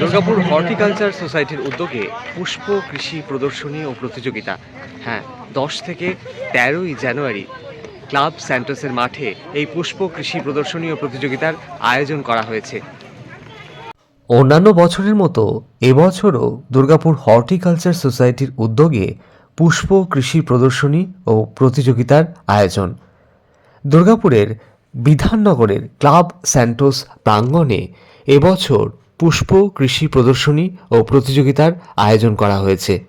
Durgapur horticulture সোসাইটির উদ্যোগে পুষ্প কৃষি প্রদর্শনী ও প্রতিযোগিতা। হ্যাঁ দশ থেকে তেরোই জানুয়ারি ক্লাব স্যান্টোসের মাঠে এই পুষ্প কৃষি প্রদর্শনী ও প্রতিযোগিতার আয়োজন করা হয়েছে। অন্যান্য বছরের মতো এবছরও দুর্গাপুর হর্টিকালচার সোসাইটির উদ্যোগে পুষ্প কৃষি প্রদর্শনী ও প্রতিযোগিতার আয়োজন। দুর্গাপুরের বিধাননগরের ক্লাব স্যান্টোস প্রাঙ্গণে এবছর পুষ্প, কৃষি প্রদর্শনী ও প্রতিযোগিতার আয়োজন করা হয়েছে।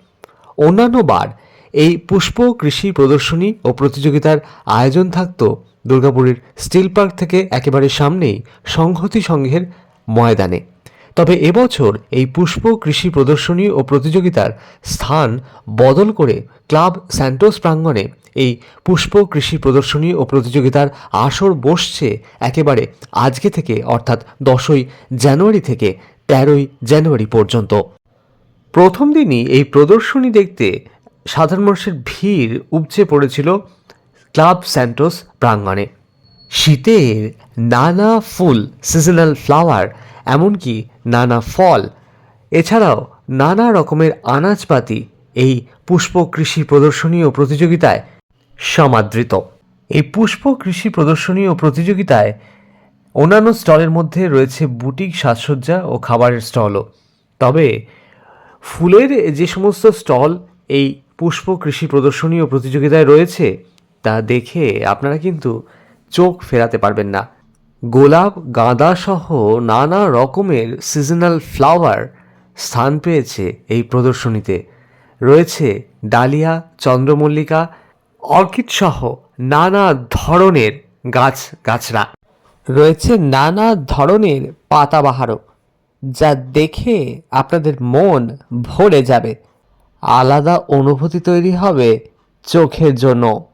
অন্যান্য বার এই পুষ্প, কৃষি প্রদর্শনী ও প্রতিযোগিতার আয়োজন থাকত দুর্গাপুরের স্টিল পার্ক থেকে একেবারে সামনেই সংহতি সংঘের ময়দানে। তবে এবছর এই পুষ্প কৃষি প্রদর্শনী ও প্রতিযোগিতার স্থান বদল করে ক্লাব স্যান্টোস প্রাঙ্গণে এই পুষ্প কৃষি প্রদর্শনী ও প্রতিযোগিতার আসর বসছে একেবারে আজকে থেকে, অর্থাৎ দশই জানুয়ারি থেকে তেরোই জানুয়ারি পর্যন্ত। প্রথম দিনই এই প্রদর্শনী দেখতে সাধারণ মানুষের ভিড় উপচে পড়েছিল ক্লাব স্যান্টোস প্রাঙ্গণে। শীতের নানা ফুল, সিজনাল ফ্লাওয়ার এমনকি নানা ফল, এছাড়াও নানা রকমের আনাজপাতি এই পুষ্প কৃষি প্রদর্শনী ও প্রতিযোগিতায় সমাদৃত। এই পুষ্প কৃষি প্রদর্শনী ও প্রতিযোগিতায় অন্যান্য স্টলের মধ্যে রয়েছে বুটিক সাজসজ্জা ও খাবারের স্টলও। তবে ফুলের যে সমস্ত স্টল এই পুষ্প কৃষি প্রদর্শনী ও প্রতিযোগিতায় রয়েছে, তা দেখে আপনারা কিন্তু চোখ ফেরাতে পারবেন না। গোলাপ, গাঁদা সহ নানা রকমের সিজনাল ফ্লাওয়ার স্থান পেয়েছে এই প্রদর্শনীতে। রয়েছে ডালিয়া, চন্দ্রমল্লিকা, অর্কিড সহ নানা ধরনের গাছ, গাছরা। রয়েছে নানা ধরনের পাতাবাহারও, যা দেখে আপনাদের মন ভরে যাবে। আলাদা অনুভূতি তৈরি হবে চোখের জন্য।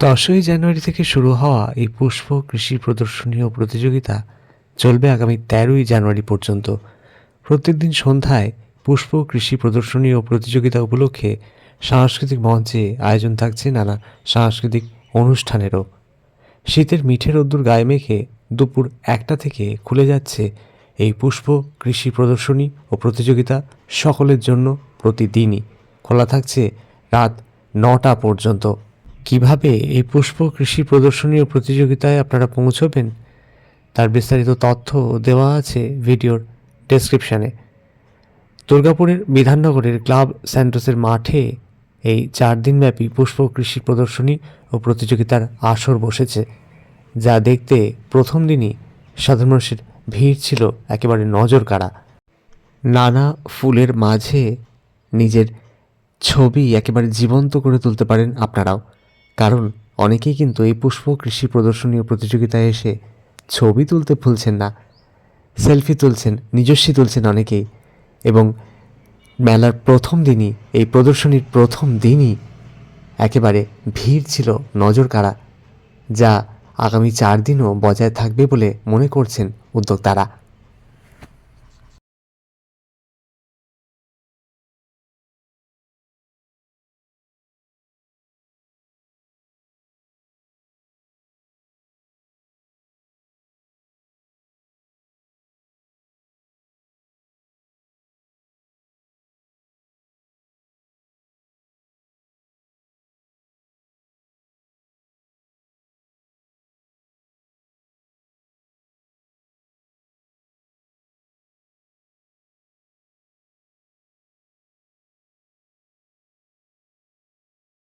দশই জানুয়ারি থেকে শুরু হওয়া এই পুষ্প কৃষি প্রদর্শনী ও প্রতিযোগিতা চলবে আগামী তেরোই জানুয়ারি পর্যন্ত। প্রত্যেকদিন সন্ধ্যায় পুষ্প কৃষি প্রদর্শনী ও প্রতিযোগিতা উপলক্ষে সাংস্কৃতিক মঞ্চে আয়োজন থাকছে নানা সাংস্কৃতিক অনুষ্ঠানেরও। শীতের মিঠে রোদ্দুর গায়ে মেখে দুপুর একটা থেকে খুলে যাচ্ছে এই পুষ্প কৃষি প্রদর্শনী ও প্রতিযোগিতা সকলের জন্য প্রতিদিনই। খোলা থাকছে রাত নটা পর্যন্ত। কীভাবে এই পুষ্প কৃষি প্রদর্শনী ও প্রতিযোগিতায় আপনারা পৌঁছবেন, তার বিস্তারিত তথ্য দেওয়া আছে ভিডিওর ডেসক্রিপশানে দুর্গাপুরের বিধাননগরের ক্লাব স্যান্টোসের মাঠে এই চার দিনব্যাপী পুষ্প কৃষি প্রদর্শনী ও প্রতিযোগিতার আসর বসেছে, যা দেখতে প্রথম দিনই সাধারণ মানুষের ভিড় ছিল একেবারে নজর কাড়া নানা ফুলের মাঝে নিজের ছবি একেবারে জীবন্ত করে তুলতে পারেন আপনারাও। কারণ অনেকেই কিন্তু এই পুষ্প কৃষি প্রদর্শনী প্রতিযোগিতায় এসে ছবি তুলতে ভুলছেন না, সেলফি তুলছেন, নিজস্বী তুলছেন অনেকেই এবং মেলার প্রথম দিনই, এই প্রদর্শনীর প্রথম দিনই একেবারে ভিড় ছিল নজর কাড়া যা আগামী চার দিনও বজায় থাকবে বলে মনে করছেন উদ্যোক্তারা।